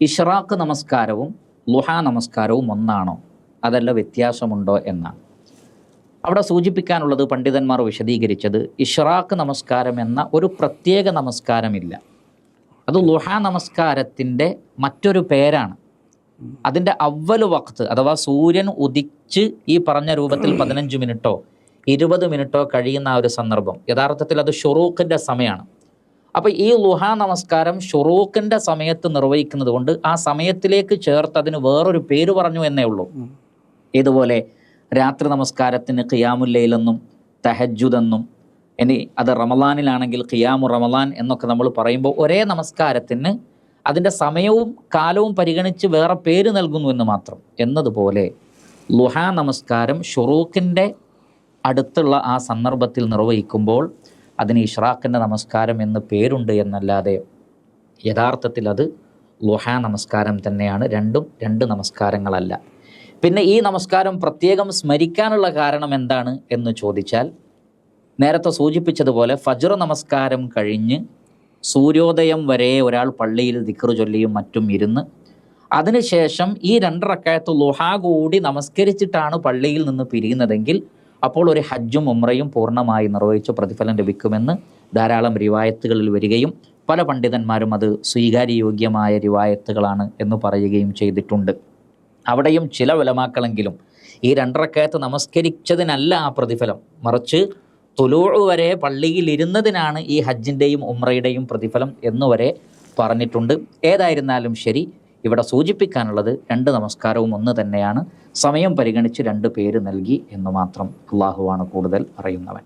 ഇഷ്റാഖ് നമസ്കാരവും ലുഹ നമസ്കാരവും ഒന്നാണോ? അതല്ല വ്യത്യാസമുണ്ടോ എന്നാണ്. അവിടെ സൂചിപ്പിക്കാനുള്ളത് പണ്ഡിതന്മാർ വിശദീകരിച്ചത് ഇഷ്റാഖ് നമസ്കാരം എന്ന ഒരു പ്രത്യേക നമസ്കാരമില്ല. അത് ലുഹ നമസ്കാരത്തിന്റെ മറ്റൊരു പേരാണ്. അതിന്റെ അവൽ വക്ത് അഥവാ സൂര്യൻ ഉദിച്ച് ഈ പറഞ്ഞ രൂപത്തിൽ പതിനഞ്ച് മിനിറ്റോ ഇരുപത് മിനിറ്റോ കഴിയുന്ന ആ ഒരു സന്ദർഭം. യഥാർത്ഥത്തിൽ അത് ഷുറൂഖിന്റെ സമയമാണ്. അപ്പോൾ ഈ ലുഹ നമസ്കാരം ഷുറൂഖിന്റെ സമയത്ത് നിർവഹിക്കുന്നത് കൊണ്ട് ആ സമയത്തിലേക്ക് ചേർത്ത് അതിന് വേറൊരു പേര് പറഞ്ഞു എന്നേ ഉള്ളൂ. ഇതുപോലെ രാത്രി നമസ്കാരത്തിന് ഖിയാമുല്ലയിലെന്നും തഹജുദെന്നും ഇനി അത് റമലാനിലാണെങ്കിൽ ഖിയാമു റമലാൻ എന്നൊക്കെ നമ്മൾ പറയുമ്പോൾ ഒരേ നമസ്കാരത്തിന് അതിന്റെ സമയവും കാലവും പരിഗണിച്ച് വേറെ പേര് നൽകുന്നു എന്ന് മാത്രം. എന്നതുപോലെ ലുഹ നമസ്കാരം ഷുറൂഖിന്റെ അടുത്തുള്ള ആ സന്ദർഭത്തിൽ നിർവഹിക്കുമ്പോൾ അതിന് ഇഷ്റാഖിന്റെ നമസ്കാരം എന്ന് പേരുണ്ട് എന്നല്ലാതെ യഥാർത്ഥത്തിൽ അത് ലുഹ നമസ്കാരം തന്നെയാണ്. രണ്ടും രണ്ട് നമസ്കാരങ്ങളല്ല. പിന്നെ ഈ നമസ്കാരം പ്രത്യേകം സ്മരിക്കാനുള്ള കാരണം എന്താണ് എന്ന് ചോദിച്ചാൽ നേരത്തെ സൂചിപ്പിച്ചതുപോലെ ഫജ്ർ നമസ്കാരം കഴിഞ്ഞ് സൂര്യോദയം വരെ ഒരാൾ പള്ളിയിൽ ദിക്റ് ചൊല്ലിയും മറ്റും ഇരുന്ന് അതിനുശേഷം ഈ രണ്ടറക്കായത്ത് ലുഹ കൂടി നമസ്കരിച്ചിട്ടാണ് പള്ളിയിൽ നിന്ന് പിരിയുന്നതെങ്കിൽ അപ്പോൾ ഒരു ഹജ്ജും ഉമ്രയും പൂർണമായി നിർവഹിച്ച പ്രതിഫലം ലഭിക്കുമെന്ന് ധാരാളം റിവായത്തുകളിൽ വരികയും പല പണ്ഡിതന്മാരും അത് സ്വീകാര്യയോഗ്യമായ റിവായത്തുകളാണ് എന്ന് പറയുകയും ചെയ്തിട്ടുണ്ട്. അവിടെയും ചില വിലമാക്കളെങ്കിലും ഈ രണ്ടരക്കയത്ത് നമസ്കരിച്ചതിനല്ല ആ പ്രതിഫലം. മറിച്ച് തുലൂഴ് വരെ പള്ളിയിൽ ഇരുന്നതിനാണ് ഈ ഹജ്ജിന്റെയും ഉമ്രയുടെയും പ്രതിഫലം എന്നുവരെ പറഞ്ഞിട്ടുണ്ട്. ഏതായിരുന്നാലും ശരി ഇവിടെ സൂചിപ്പിക്കാനുള്ളത് രണ്ട് നമസ്കാരവും ഒന്ന് തന്നെയാണ്. സമയം പരിഗണിച്ച് രണ്ട് പേര് നൽകി എന്ന് മാത്രം അള്ളാഹുവാണ് കൂടുതൽ അറിയുന്നവൻ.